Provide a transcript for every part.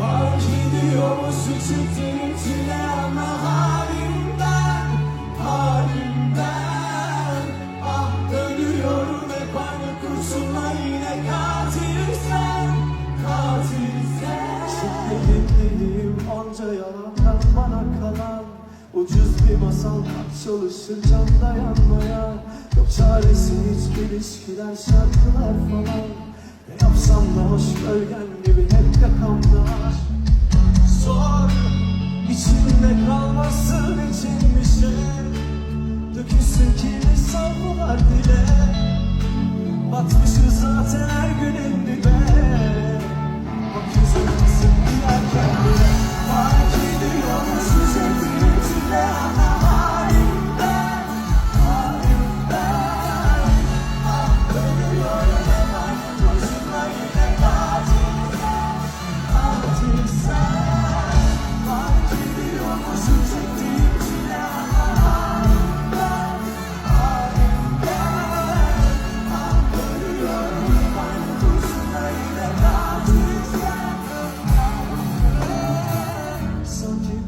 Mu çıktığın içine ama halimden Halimden. Ah ölüyorum hep aynı kurşunla yine katilsen Katilsen Şehirliyim onca yalandan bana kalan Ucuz bir masal çalışır can dayanmaya Yok çaresi hiç ilişkiler şarkılar falan. Ne yapsam da hoş gölgen gibi hep yakamda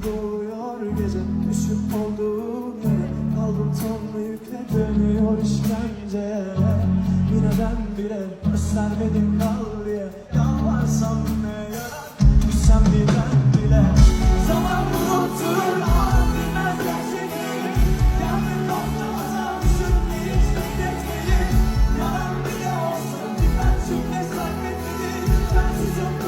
doğuyor gece. Düşüp olduğum yere kaldım tonlu yükle Dönüyor işkence. Yine ben bile göstermedim kal diye. Yalvarsam ne yarar? Düşsem birden bile. Zaman unutur Yalan bile olsun ki ben cümle zannetmedim